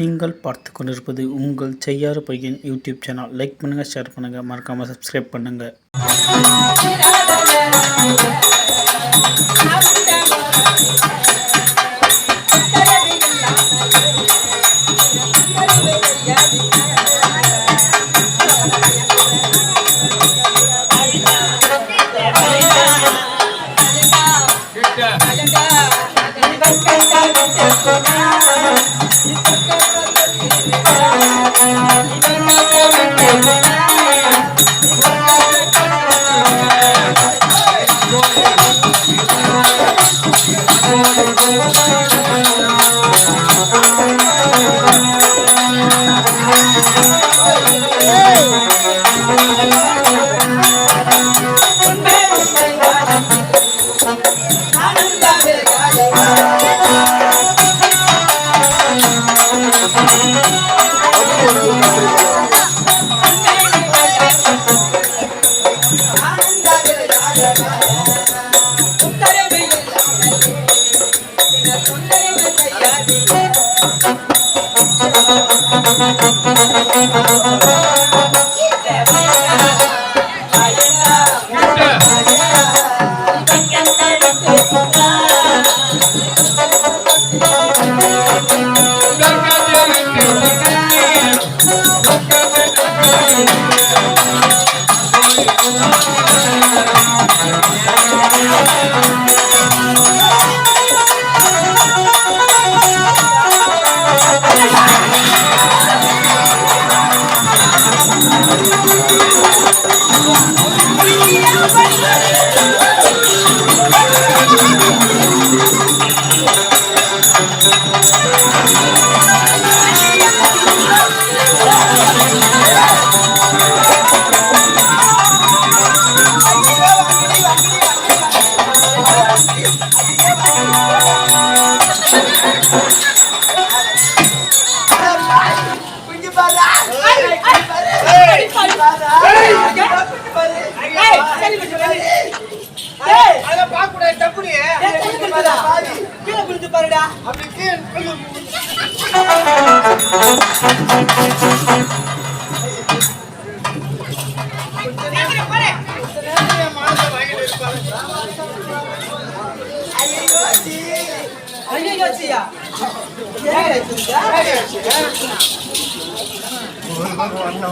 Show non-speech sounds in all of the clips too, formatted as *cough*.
நீங்கள் பார்த்து கொண்டிருப்பது உங்கள் செய்யாறு பையன் யூடியூப் சேனல். லைக் பண்ணுங்கள் ஷேர் பண்ணுங்கள் மறக்காமல் சப்ஸ்கிரைப் பண்ணுங்கள்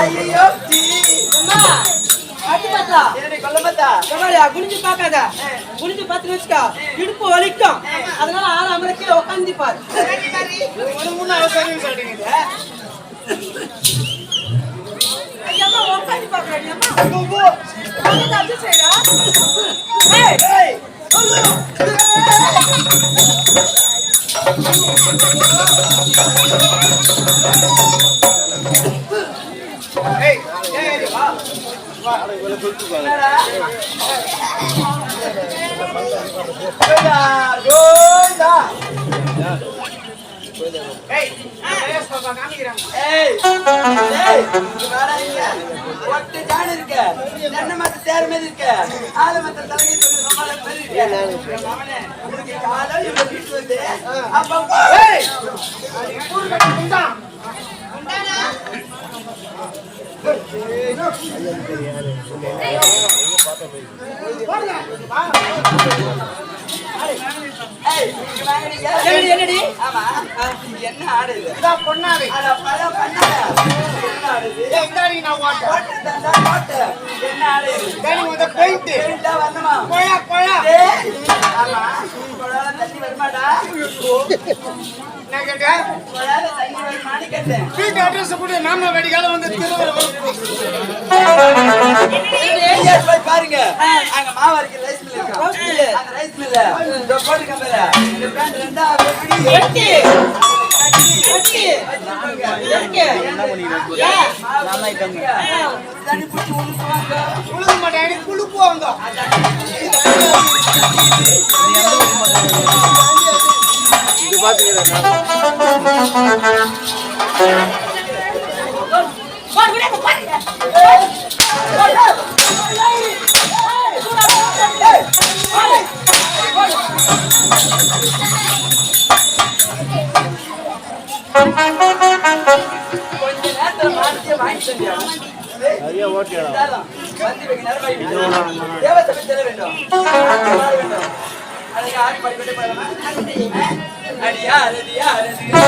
ஐயோ அடி என்னடி கொல்ல பாத்தா கபாலியா குனிஞ்சு பார்க்காத. குனிஞ்சு பார்த்து வச்சுக்கா. இடுப்பு வலிக்கும். அதனால ஆறு அமர கீழே உட்காந்து பாரு ஒரு முன்ன அவசரம் சொல்றீங்க? உட்காந்து செய்யறா அப்ப ஏய் ஊர் கட்டி குண்டா ஏய் இங்க வாங்கடிங்க என்னடி? ஆமா. என்ன ஆடு இது? இதான் பொண்ணாவே அட இது ஏய் இந்தாடி நான் ஓட்ட போட்டு தந்தா போட்டு என்ன ஆடு இது? டேய் முத பெயிண்ட் பெயிண்டா வரணுமா? கோயா கோயா ஆமா. தண்ணி வருமாடா? நான் கேட்டேன் குழால தண்ணி வருமான்னு கேட்டேன் வீட்டு அட்ரஸ் கூட நாம வெடிகால வந்து திருவள்ளுவர் ஐயா, போய் பாருங்க? அங்க மாவு அரைக்கிற ரைஸ் மில் இருக்கு? அந்த ரைஸ் மில்ல இந்த போட்டு கம்பல இந்த பிராண்ட் ரெண்டா வெட்டி. வெட்டி. வெட்டி. எதுக்கு? ஏன்? தண்ணி குழுப்புவாங்க இது பாத்துக்கிறேன் Thank you. நிறைய ஓட்டிடலாம் தேவசபை செல்ல வேண்டும் அதுக்கு ஆடி படிப்பட்டு போடலாம் அடியா அருதியா அருதியா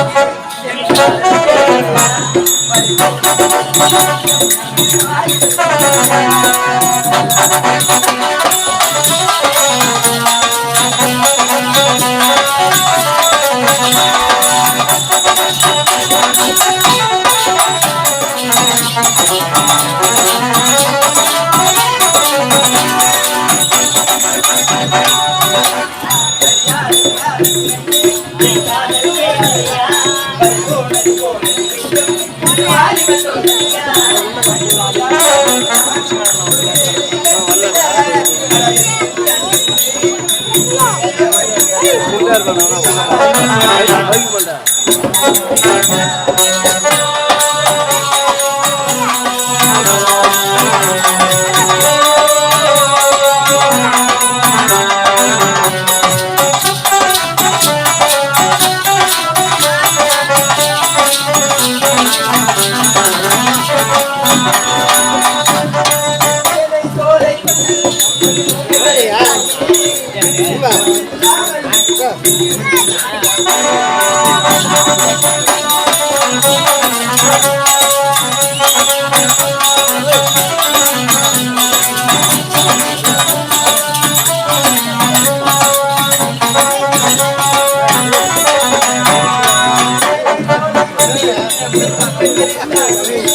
Yeah.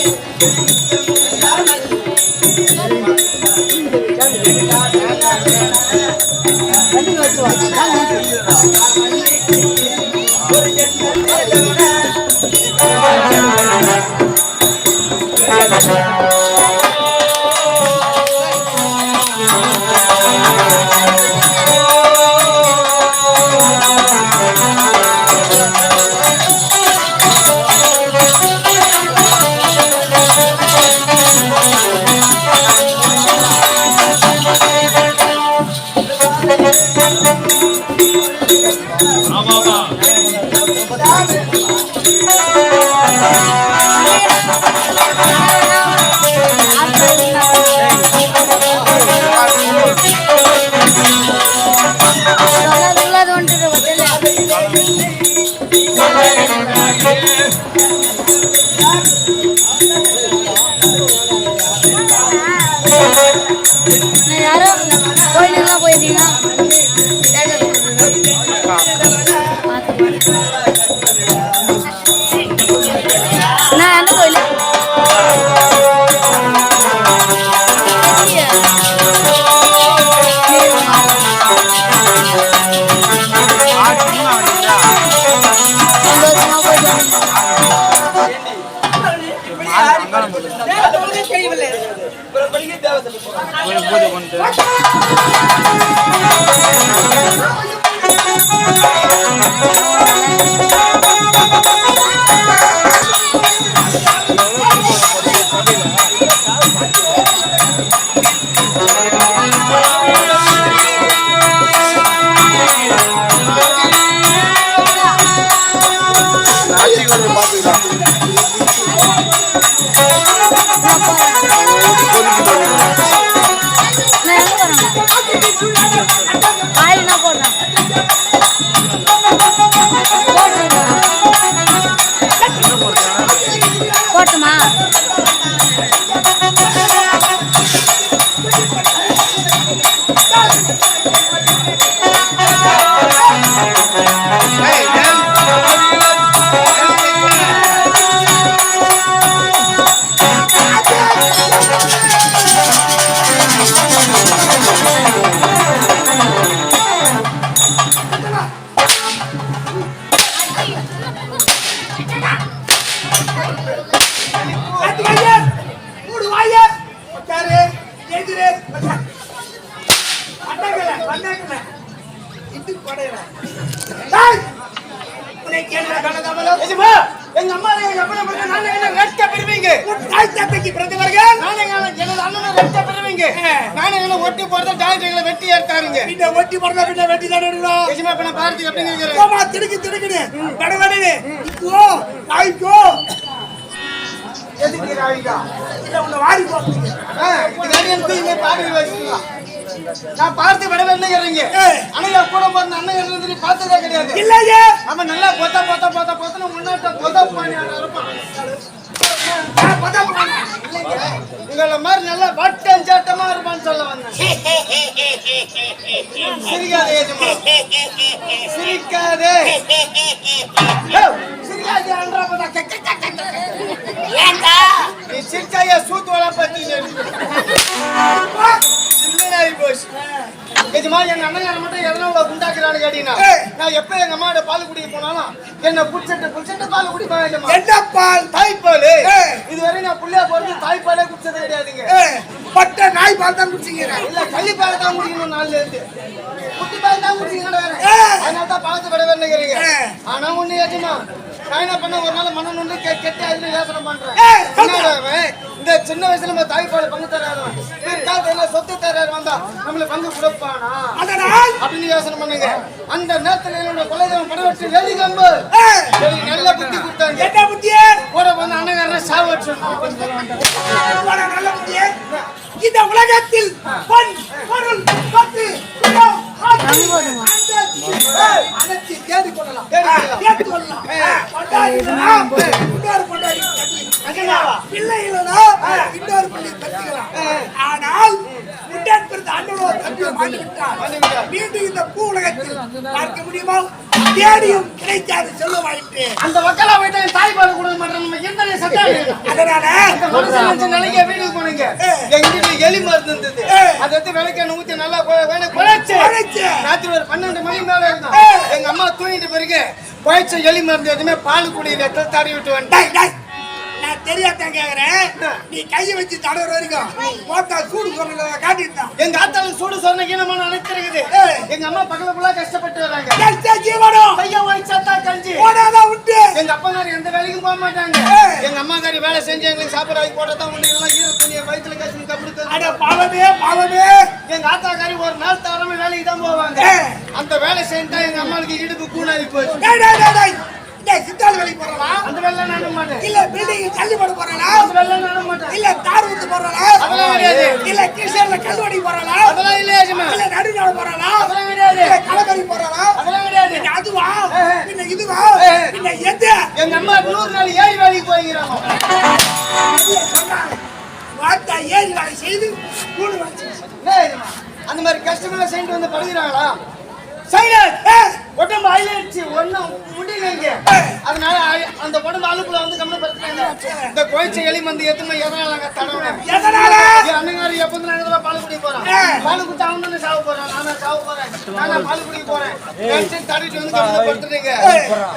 போட்டுமா? எங்க அம்மா எங்க அப்பா பிறந்த நான் என்ன ரெட்ட பெறுவீங்க? தாய் தத்தைக்கு பிறந்தவர்கள் நான் எங்க எனது அண்ணன் எங்களை ஒட்டி போறத டாக்டர்களை வெட்டி ஏற்றாருங்க. இந்த ஒட்டி போறத பின்ன வெட்டி தான் எடுக்கணும். நிஜமா இப்ப நான் பாரதி அப்படிங்கிறேன் ஆமா திடுக்கு திடுக்குனு படவடனு இப்போ ஐயோ பாடி வச்சுக்கலாம். நான் பார்த்து விட வேண்டியறீங்க ஏய். ஆனா என் கூட பிறந்த அண்ணன் இருந்து பார்த்ததே கிடையாது. இல்லையே. அவன் நல்லா பொத்த பொத்த பொத்த பொத்தன முன்னாட்ட பொத. உங்களை மாதிரி நல்லா வட்டம் சாட்டமா இருப்பான்னு சொல்ல வந்தேன். சிரிக்காதே சிரிக்காதே. சிரிக்காதே. நீ சிரிச்சாயா சூத்து வள பத்தி சின்னதாகி போச்சு. எஜமா எங்க அண்ணன் மட்டும் எதனா உங்களை குண்டாக்குறான்னு கேட்டீங்கன்னா. நான் எப்ப எங்க அம்மாவோட பால் குடிக்க போனாலும் என்ன புடிச்சிட்டு புடிச்சிட்டு பால் குடிப்பேன் எஜமா என்ன பால்? தாய்ப்பால். இதுவரை நான் புள்ளையா பிறந்து தாய்ப்பாலே குடிச்சது கிடையாதுங்க. பட்ட நாய் பால் தான் குடிச்சீங்க இல்ல கள்ளிப்பால் தான் குடிக்கணும் நாள்ல இருந்து. குட்டி பால் தான் ஏய். அதனால தான் பழத்தை விட வேண்டுகிறீங்க ஏய். ஆனா ஒண்ணு ஏஜமா என்ன பண்ண ஒரு நாள் மனம் வந்து கெ- கெட்ட அதுல யோசனை பண்றேன்? இந்த சின்ன வயசுல நம்ம தாய்ப்பால் பங்கு பிற்காலத்துல சொத்து தராரு வந்தா நம்மள பங்கு கொடுப்பானா? அப்படின்னு யோசனை பண்ணுங்க. அந்த நேரத்துல என்னோட குலதெய்வம் படவச்சு எழுதி கம்பு. நல்ல புத்தி கொடுத்தாங்க. கூட வந்து அண்ணன் சாவு வச்சு உங்களோட நல்ல புத்தியே. இந்த உலகத்தில் பொன் பொருள் பத்து கொள்ளலாம் கொள்ளலாம். கொள்ளலாம் கொண்டாடி இன்னொரு. பிள்ளை இல்லைனா, இன்னொரு பிள்ளை கட்டிக்கலாம் ஆனால் பிறந்த அண்ணனோ தம்பியோ. மீண்டும் இந்த பூ உலகத்தில் பார்க்க முடியுமா? தேடியும் கிடைக்காது செல்வமாயிற்று அந்த மக்களா போயிட்டு என் தாய்ப்பால் கொடுக்க மாட்டேன். சட்டம் *laughs* அதனால நிலைக்கு வீட்டுக்கு போனீங்க. எங்க வீட்டுல எலி மருந்து இருந்தது. அதை எடுத்து விளக்கெண்ணெய் ஊத்தி நல்லா குழைச்சு. ராத்திரி ஒரு பன்னெண்டு மணி மேல இருந்தான். ஏய். எங்க அம்மா தூங்கிட்டு பிறகு குழைச்ச எலி மருந்து எதுவுமே பால் குடி ரத்தம் தடவி விட்டு வந்துட்டேன். நான் தெரியாதான் கேக்குறேன். நீ கையை வச்சு தடவுற வரைக்கும் மோட்டா சூடு சொன்னத காட்டிட்டான். எங்க ஆத்தாளுக்கு சூடு சொன்ன ஈனமான அனைத்திருக்குது ஏய். எங்க அம்மா பக்கத்துல ஃபுல்லா கஷ்டப்பட்டு வராங்க. கஷ்ட ஜீவனம் கையா வாய்ச்சாத்தா கஞ்சி. போனாதான் உண்டு. எங்க அப்பங்காரி எந்த வேலைக்கும் போக மாட்டாங்க. எங்க அம்மாக்காரி வேலை செஞ்சு எங்களுக்கு சாப்பிட வாங்கி போட்டதான் உண்டு. எல்லாம் ஈர துணியை வயிற்றுல கஷ்டம் கப்பிடுத்து அட பாவமே பாவமே. எங்க ஆத்தாக்காரி ஒரு நாள் தவறாம வேலைக்கு தான் போவாங்க. அந்த வேலை செஞ்சா எங்க அம்மாவுக்கு இடுப்பு கூணாகி போச்சு. டேய், சித்தாள் வேலைக்கு போறாளா அந்த வேலை நாட மாட்டேன். இல்ல பில்டிங் தள்ளி போட போறாளா அந்த வேலை நாட மாட்டேன். இல்ல தார் ஊத்து போறாளா அதெல்லாம் கிடையாது. இல்ல கிருஷ்ணர்ல கல்வடி போறாளா அதெல்லாம் இல்லையா ஜிமா இல்ல அதெல்லாம் கிடையாது. இல்ல கலவரி போறாளா அதெல்லாம் கிடையாது. அதுவா. பின்ன இதுவா. பின்ன எது? எங்க அம்மா நூறு நாள் ஏறி வேலைக்கு போய்க்கிறாங்க. வாத்தா ஏறி வேலை செய்து கூடு வச்சு? அந்த மாதிரி கஷ்டமெல்லாம் செஞ்சு வந்து படுகிறாங்களா சைலண்ட் உடம்பு ஒண்ணும் முடியலைங்க. அதனால அந்த உடம்பு அழுப்புல வந்து கம்மிப்படுத்தாங்க இந்த கோயிச்ச எலி மந்து எத்தனை எதனால தடவுனேன் எதனால? அண்ணங்காரி எப்ப வந்து நாங்க பால் குடிக்க போறோம். பால் குடிச்சு அவன் சாவ போறான் நானா சாவ போறேன். நானா பால் போறேன். டென்ஷன் தடிட்டு வந்து கம்மிப்படுத்துறீங்க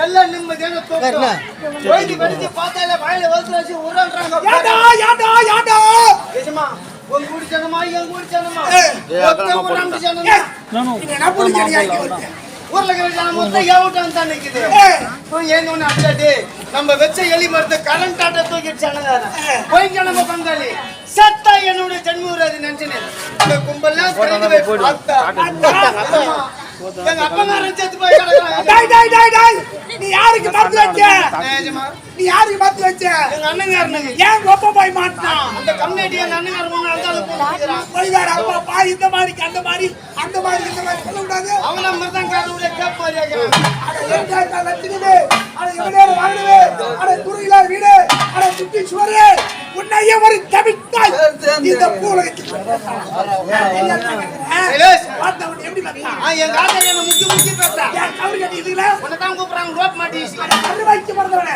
எல்லாம் நிம்மதியான தூக்கம். கோயிலுக்கு படிச்சு பார்த்தாலே வாயில வளர்த்து வச்சு உருள்றாங்க நிஜமா ஊடி ஜனமா எங்க ஜனமா? ஊர் ஜனமா? என்ன ஊர்ல இருக்கிற ஜனம் மொத்தம் ஏவட்டம் தான் நிக்குது. ஏங்க ஒண்ணு அப்படியே நம்ம வச்ச எலி மருந்து கரண்ட் ஆட்ட தூக்கிடுச்சானுங்க போய் ஜனம பங்காளி சத்தா என்னுடைய ஜன்மூர் அது நினைச்சுனேன் இந்த கும்பல்லாம் எங்க அப்பங்காரன் செத்து போய் கிடக்குறாங்க. டேய் டேய் டேய் டேய் நீ யாருக்கு மருந்து வச்ச. நீ யாருக்கு மருந்து வச்ச? எங்க அண்ணங்காரனுங்க ஏன் கொப்ப போய் மாட்டான்? அந்த கம்யூனிட்டி எங்க அண்ணங்காரன் மூணு போய்தார் அப்பா பா இந்த மாதிரி அந்த மாதிரி அந்த மாதிரி இந்த மாதிரி சொல்ல கூடாது அவன கேப் மாதிரி ஆகிறான் அட எங்க லட்சுமிது அட இவனே வாங்குது அட துறையில வீடு அட சுட்டி சுவரு. உன்னையே ஒரு தவித்தாய் இந்த பூலகத்தில். பார்த்தவன் எப்படி பார்த்தான் ஆ, எங்க ஆத்தா என்ன முக்கி முக்கி பேசுறா? ஏன் கவுரி கட்டி இதுல? உன்னை தான் கூப்பிடுறாங்க ரோப் மாட்டி. பிறந்தவனே.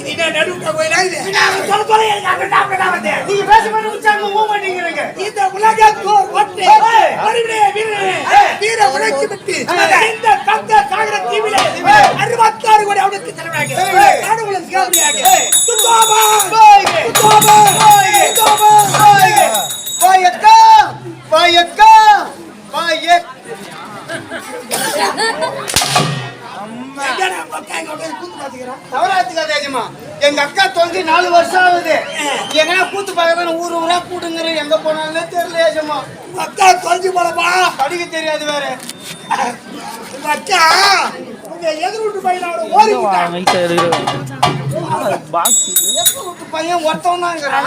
இது என்ன நடுவுல கோயிலா இது? சொல்ல சொல்ல எனக்கு அங்க ஞாபகம் தான் வருது. நீங்க பேச மாட்டேங்க உற்சாகமா ஊ மாட்டேங்கிறீங்க இந்த உலகத்தோர் ஒற்றே, வடிவிலே வீரனே, வீர உழைச்சி விட்டு, இந்த தந்த சாகர தீவிலே, அறுபத்தாறு கோடி அவனுக்கு தலைவனாக, நாடுகுல சிகாமணியாக, துத்தாபா, துத்தாபா, துத்தாபா. வாயக்கா வாயக்கா வாயக் எங்கடா உங்க அக்கா இங்க உட்கார்ந்து கூத்து பாத்துக்கிறா? தவறாத்துக்காத ஏஜமா எங்க அக்கா தொங்கி நாலு வருஷம் ஆகுது. எங்கன்னா கூத்து பார்க்கறது ஊர் ஊரா கூட்டுங்கிற? எங்க போனாலும் தெரியல ஏஜமா அக்கா தொலைஞ்சு போலப்பா. படிக்க தெரியாது வேற. உங்க அக்கா, உங்க எதிர் வீட்டு பையனோட ஓடி பாக்ஸ் எப்ப விட்டு பையன் ஒருத்தவன் தாங்கிறான்?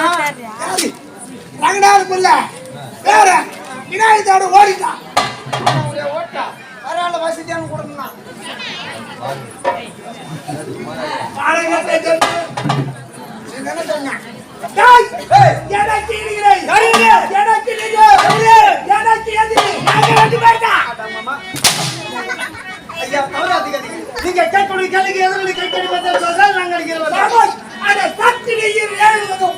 ரங்கநாதர் பிள்ளை. வேற. விநாயகத்தோட ஓடிட்டான். ஓட்டா பரவாயில்ல வசதியான கொடுக்கணும். நீங்க என்ன சொன்னீங்க? டேய், எனக்கு இடிக்கிறே. எனக்கு இடிக்கிறே. எனக்கு எதிரி. நாங்க ரெண்டு பேர் தான். ஐயா தவறாத்துக்காதீங்க நீங்க கேட்கக்கூடிய கேள்விக்கு எதிர்ப்பு கேட்கக்கூடிய பதில் சொன்னா நாங்க அடிக்கிறோம் ராமோஸ், அதை தட்டி நீர் ஏழுவதும்